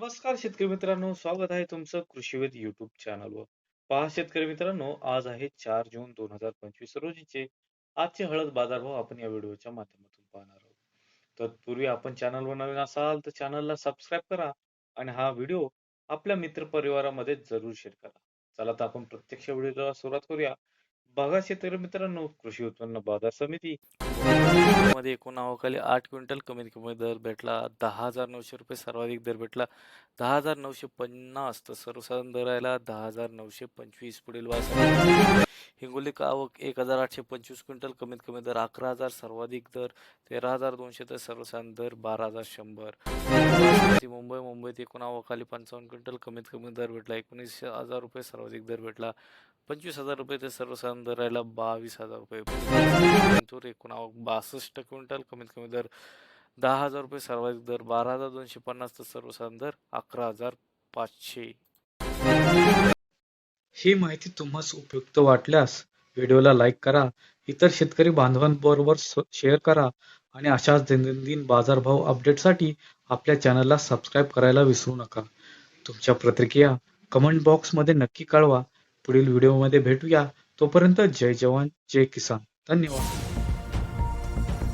नमस्कार शेतकरी मित्रांनो स्वागत आहे तुमचं कृषीवेद युट्यूब चॅनलवर पहा शेतकरी मित्रांनो आज आहे चार जून दोन हजार पंचवीस रोजीचे. आजचे हळद बाजारभाव आपण या व्हिडिओच्या माध्यमातून पाहणार आहोत. तत्पूर्वी आपण चॅनलवर नवीन असाल तर चॅनलला सबस्क्राईब करा आणि हा व्हिडिओ आपल्या मित्रपरिवारामध्ये जरूर शेअर करा. चला तर आपण प्रत्यक्ष व्हिडिओला सुरुवात करूया. बघा शेतकरी मित्रांनो कृषी उत्पन्न बाजार समिती. मध्ये एकूण नावाखाली आठ क्विंटल कमीत कमी दर भेटला दहा हजार नऊशे रुपये सर्वाधिक दर भेटला दहा हजार नऊशे पन्नास तर सर्वसाधारण दर राहिला दहा हजार नऊशे पंचवीस पुढील वास. हिंगोली आवक एक हजार आठशे पंचवीस क्विंटल कमीत कमी दर अकरा हजार सर्वाधिक दर तेरा हजार दोनशे तर सर्वसाधारण दर बारा हजार शंभर. मुंबई मुंबईत एकूण आवकाली पंचावन्न क्विंटल कमीत कमी दर भेटला एकोणीस हजार रुपये सर्वाधिक दर भेटला. पंचवीस हजार रुपये ते सर्वसाधारण दर राहिला बावीस हजार रुपये. लातूर एकूण आवक बासष्ट क्विंटल कमीत कमी दर दहा हजार रुपये सर्वाधिक दर बारा हजार दोनशे पन्नास तर सर्वसाधारण दर अकरा हजार पाचशे. ही माहिती तुम्हाला उपयुक्त वाटल्यास व्हिडिओला लाईक करा इतर शेतकरी बांधवांबरोबर शेअर करा आणि अशाच दैनंदिन बाजारभाव अपडेटसाठी आपल्या चॅनलला सबस्क्राईब करायला विसरू नका. तुमच्या प्रतिक्रिया कमेंट बॉक्समध्ये नक्की कळवा. पुढील व्हिडिओमध्ये भेटूया. तोपर्यंत जय जवान जय किसान. धन्यवाद.